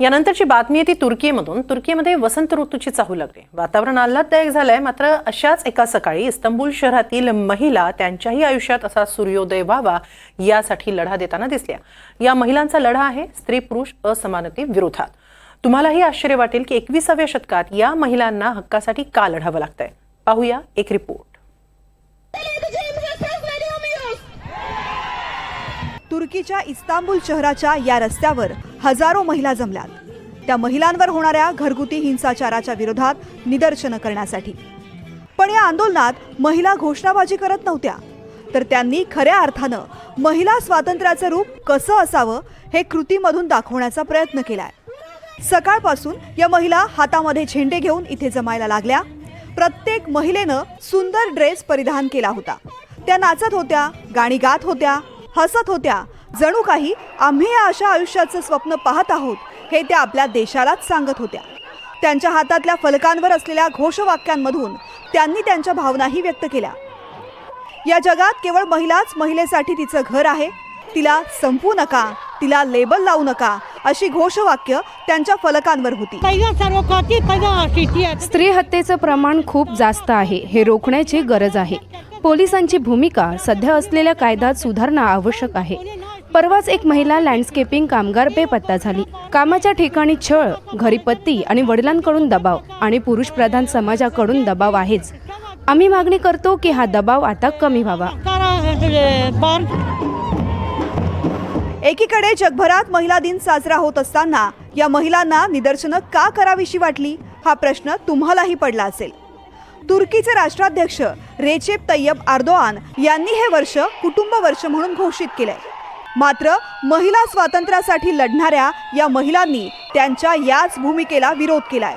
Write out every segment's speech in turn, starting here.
यानंतरची बातमी आहे ती तुर्कीमधून. तुर्कीमध्ये वसंत ऋतूची चाहू लागली. वातावरण आल्हाददायक झालंय मात्र अशाच एका सकाळी इस्तंबूल शहरातील महिला त्यांच्याही आयुष्यात असा सूर्योदय व्हावा यासाठी लढा देताना दिसल्या. या महिलांचा लढा आहे स्त्री पुरुष असमानते विरोधात. तुम्हालाही आश्चर्य वाटेल की एकविसाव्या शतकात या महिलांना हक्कासाठी का लढावं लागतंय? पाहूया एक रिपोर्ट. तुर्कीच्या इस्तांबूल शहराच्या या रस्त्यावर हजारो महिला जमल्यात. त्या महिलांवर होणाऱ्या घरगुती हिंसाचाराच्या विरोधात निदर्शनं करण्यासाठी. पण या आंदोलनात महिला घोषणाबाजी करत नव्हत्या. तर त्यांनी खऱ्या अर्थानं महिला स्वातंत्र्याचं रूप कसं असावं हे कृतीमधून दाखवण्याचा प्रयत्न केलाय. सकाळपासून या महिला हातामध्ये झेंडे घेऊन इथे जमायला लागल्या. प्रत्येक महिलेनं सुंदर ड्रेस परिधान केला होता. त्या नाचत होत्या गाणी गात होत्या हसत होत्या. जणू काही आम्ही या अशा आयुष्याचं स्वप्न पाहत आहोत हे त्या आपल्या देशालाच सांगत होत्या. त्यांच्या हातातल्या फलकांवर असलेल्या घोषवाक्यांमधून त्यांनी त्यांच्या भावनाही व्यक्त केल्या. या जगात केवळ महिलाच महिलेसाठी तिचं घर आहे. तिला संपू नका तिला लेबल लावू नका अशी घोषवाक्य त्यांच्या फलकांवर होती. स्त्री हत्येचं प्रमाण खूप जास्त आहे. हे रोखण्याची गरज आहे. पोलिसांची भूमिका सध्या असलेल्या कायद्यात सुधारणा आवश्यक आहे. परवाच एक महिला लँडस्केपिंग कामगार बेपत्ता झाली. कामाच्या ठिकाणी छळ घरी पत्ती आणि वडिलांकडून दबाव आणि पुरुष प्रधान समाजाकडून दबाव आहेच. आम्ही मागणी करतो की हा दबाव आता कमी व्हावा. एकीकडे जगभरात महिला दिन साजरा होत असताना या महिलांना निदर्शनं का करावीशी वाटली? हा प्रश्न तुम्हालाही पडला असेल. तुर्कीचे राष्ट्राध्यक्ष रेचेप तय्यब आर्दोआन यांनी हे वर्ष कुटुंब वर्ष म्हणून घोषित केलंय मात्र महिला स्वातंत्र्यासाठी लढणाऱ्या या महिलांनी त्यांच्या याच भूमिकेला विरोध केलाय.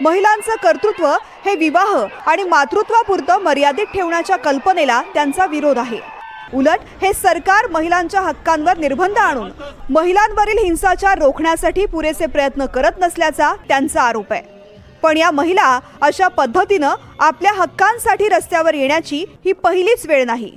महिलांचं कर्तृत्व हे विवाह आणि मातृत्वापुरतं मर्यादित ठेवण्याच्या कल्पनेला त्यांचा विरोध आहे. उलट हे सरकार महिलांच्या हक्कांवर निर्बंध आणून महिलांवरील हिंसाचार रोखण्यासाठी पुरेसे प्रयत्न करत नसल्याचा त्यांचा आरोप आहे. पण या महिला अशा पद्धतीनं आपल्या हक्कांसाठी रस्त्यावर येण्याची ही पहिलीच वेळ नाही.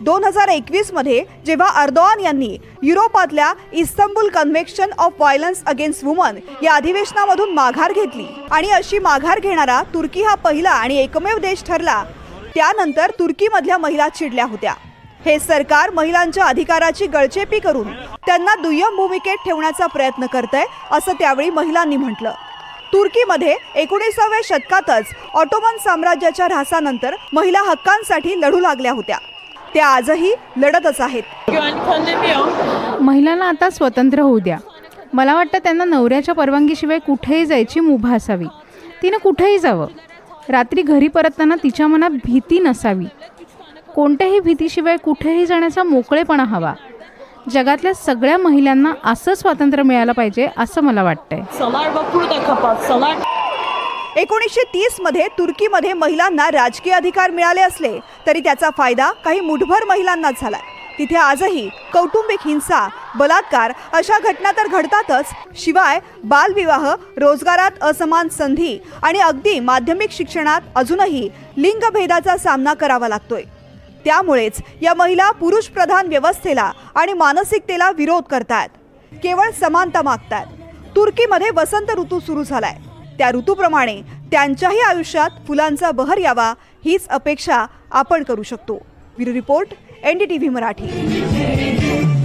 दोन हजार एकवीसमध्ये जेव्हा अर्दोआन यांनी युरोपातल्या Istanbul convention of violence against woman या अधिवेशनामधून माघार घेतली आणि अशी माघार घेणारा तुर्की हा पहिला आणि एकमेव देश ठरला त्यानंतर तुर्कीमधल्या महिला चिडल्या होत्या. हे सरकार महिलांच्या अधिकाराची गळचेपी करून त्यांना दुय्यम भूमिकेत ठेवण्याचा प्रयत्न करतंय असं त्यावेळी महिलांनी म्हटलं. तुर्कीमध्ये एकोणीसाव्या शतकातच ऑटोमन साम्राज्याच्या ऱ्हासानंतर महिला हक्कांसाठी लढू लागल्या होत्या. त्या आजही लढतच आहेत. महिलांना आता स्वतंत्र होऊ द्या. मला वाटतं त्यांना नवऱ्याच्या परवानगीशिवाय कुठेही जायची मुभा असावी. तिनं कुठेही जावं. रात्री घरी परतताना तिच्या मनात भीती नसावी. कोणत्याही भीतीशिवाय कुठेही जाण्याचा मोकळेपणा हवा. जगातल्या सगळ्या महिलांना असं स्वातंत्र्य मिळालं पाहिजे असं मला वाटतंय. एकोणीसशे तीसमध्ये तुर्कीमध्ये महिलांना राजकीय अधिकार मिळाले असले तरी त्याचा फायदा काही मुठभर महिलांनाच झाला तिथे आजही कौटुंबिक हिंसा बलात्कार अशा घटना तर घडतातच. शिवाय बालविवाह रोजगारात असमान संधी आणि अगदी माध्यमिक शिक्षणात अजूनही लिंगभेदाचा सामना करावा लागतोय. त्यामुळेच या महिला पुरुष प्रधान व्यवस्थेला आणि मानसिकतेला विरोध करतात. केवळ समानता मागतात. तुर्कीमध्ये वसंत ऋतू सुरू झालाय. त्या ऋतूप्रमाणे त्यांच्याही आयुष्यात फुलांचा बहर यावा हीच अपेक्षा आपण करू शकतो. Bureau report N D T V Marathi.